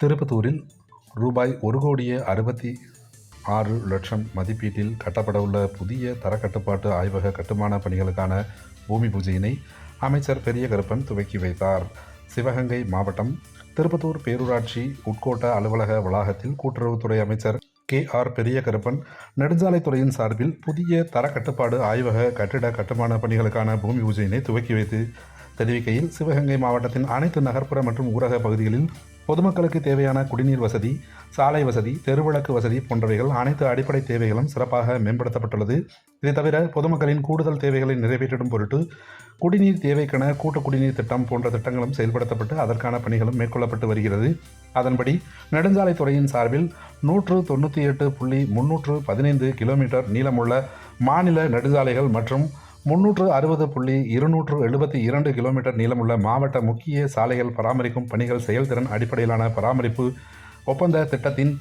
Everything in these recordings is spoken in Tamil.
திருப்பத்தூரில் ரூபாய் ஒரு கோடியே அறுபத்தி ஆறு லட்சம் மதிப்பீட்டில் கட்டப்படவுள்ள புதிய தரக்கட்டுப்பாட்டு ஆய்வக கட்டுமான பணிகளுக்கான பூமி பூஜையினை அமைச்சர் பெரிய கருப்பன் துவக்கி வைத்தார். சிவகங்கை மாவட்டம் திருப்பத்தூர் பேரூராட்சி உட்கோட்ட அலுவலக வளாகத்தில் கூட்டுறவுத்துறை அமைச்சர் கே ஆர் பெரிய கருப்பன் நெடுஞ்சாலைத்துறையின் சார்பில் புதிய தரக்கட்டுப்பாடு ஆய்வக கட்டிட கட்டுமான பணிகளுக்கான பூமி பூஜையினை துவக்கி வைத்து தெரிவிக்கையில் சிவகங்கை மாவட்டத்தின் அனைத்து நகர்ப்புற மற்றும் ஊரக பகுதிகளில் பொதுமக்களுக்கு தேவையான குடிநீர் வசதி சாலை வசதி தெருவிளக்கு வசதி போன்றவைகள் அனைத்து அடிப்படை தேவைகளும் சிறப்பாக மேம்படுத்தப்பட்டுள்ளது. இதை தவிர பொதுமக்களின் கூடுதல் தேவைகளை நிறைவேற்றிடும் பொருட்டு குடிநீர் தேவைக்கென கூட்டு குடிநீர் திட்டம் போன்ற திட்டங்களும் செயல்படுத்தப்பட்டு அதற்கான பணிகளும் மேற்கொள்ளப்பட்டு வருகிறது. அதன்படி நெடுஞ்சாலைத்துறையின் சார்பில் நூற்று தொண்ணூற்றி எட்டு புள்ளி முன்னூற்று பதினைந்து கிலோமீட்டர் நீளமுள்ள மாநில நெடுஞ்சாலைகள் மற்றும் முன்னூற்று அறுபது புள்ளி இருநூற்று எழுபத்தி இரண்டு கிலோமீட்டர் நீளமுள்ள மாவட்ட முக்கிய சாலைகள் பராமரிக்கும் பணிகள் செயல்திறன் அடிப்படையிலான பராமரிப்பு ஒப்பந்த திட்டத்தின்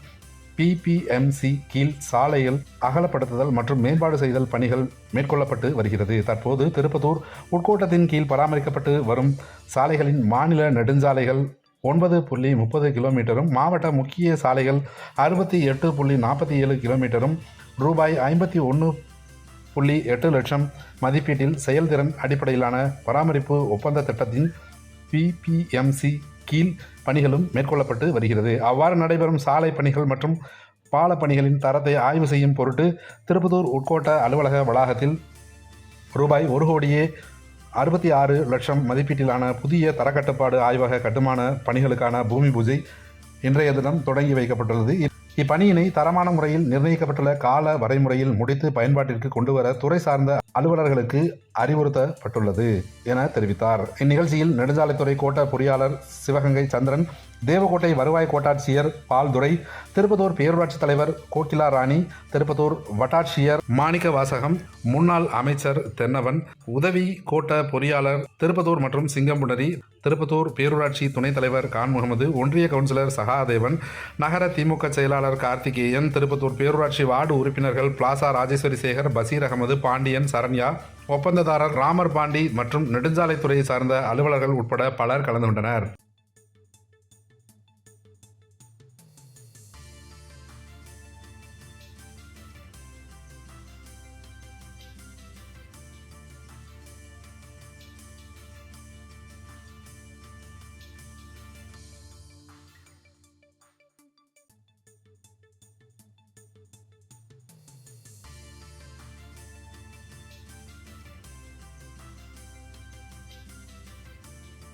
பிபிஎம்சி கீழ் சாலைகள் அகலப்படுத்துதல் மற்றும் மேம்பாடு செய்தல் பணிகள் மேற்கொள்ளப்பட்டு வருகிறது. தற்போது திருப்பத்தூர் உட்கோட்டத்தின் கீழ் பராமரிக்கப்பட்டு வரும் சாலைகளின் மாநில நெடுஞ்சாலைகள் ஒன்பது புள்ளி முப்பது கிலோமீட்டரும் மாவட்ட முக்கிய சாலைகள் அறுபத்தி எட்டு புள்ளி நாற்பத்தி ஏழு கிலோமீட்டரும் ரூபாய் ஐம்பத்தி ஒன்று புள்ளி எட்டு லட்சம் மதிப்பீட்டில் செயல்திறன் அடிப்படையிலான பராமரிப்பு ஒப்பந்த திட்டத்தின் பிபிஎம்சி கீழ் பணிகளும் மேற்கொள்ளப்பட்டு வருகிறது. அவ்வாறு நடைபெறும் சாலை பணிகள் மற்றும் பால பணிகளின் தரத்தை ஆய்வு செய்யும் பொருட்டு திருப்பத்தூர் உட்கோட்ட அலுவலக வளாகத்தில் ரூபாய் ஒரு கோடியே அறுபத்தி ஆறு லட்சம் மதிப்பீட்டிலான புதிய தரக்கட்டுப்பாடு ஆய்வக கட்டுமான பணிகளுக்கான பூமி பூஜை இன்றைய தினம் தொடங்கி வைக்கப்பட்டுள்ளது. இப்பணியினை தரமான முறையில் நிர்ணயிக்கப்பட்டுள்ள கால வரைமுறையில் முடித்து பயன்பாட்டிற்கு கொண்டுவர துறை சார்ந்த அலுவலர்களுக்கு அறிவுறுத்தப்பட்டுள்ளது என தெரிவித்தார். இந்நிகழ்ச்சியில் நெடுஞ்சாலைத்துறை கோட்ட பொறியாளர் சிவகங்கை சந்திரன் தேவகோட்டை வருவாய் கோட்டாட்சியர் பால்துரை திருப்பத்தூர் பேரூராட்சி தலைவர் கோகிலா ராணி திருப்பத்தூர் வட்டாட்சியர் மாணிக்க வாசகம் முன்னாள் அமைச்சர் தென்னவன் உதவி கோட்ட பொறியாளர் திருப்பத்தூர் மற்றும் சிங்கம்புணரி திருப்பத்தூர் பேரூராட்சி துணைத் தலைவர் கான் முகமது ஒன்றிய கவுன்சிலர் சகாதேவன் நகர திமுக செயலாளர் கார்த்திகேயன் திருப்பத்தூர் பேரூராட்சி வார்டு உறுப்பினர்கள் பிளாசா ராஜேஸ்வரி சேகர் பசீர் அகமது பாண்டியன் சரண்யா ஒப்பந்ததாரர் ராமர் பாண்டி மற்றும் நெடுஞ்சாலைத்துறையை சார்ந்த அலுவலர்கள் உட்பட பலர் கலந்து கொண்டனர்.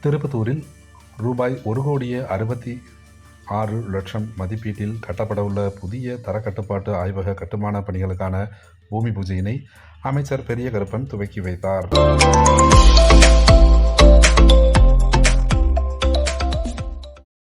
திருப்பத்தூரில் ரூபாய் ஒரு கோடியே அறுபத்தி ஆறு லட்சம் மதிப்பீட்டில் கட்டப்படவுள்ள புதிய தரக்கட்டுப்பாட்டு ஆய்வக கட்டுமான பணிகளுக்கான பூமி பூஜையினை அமைச்சர் பெரிய கருப்பன் துவக்கி வைத்தார்.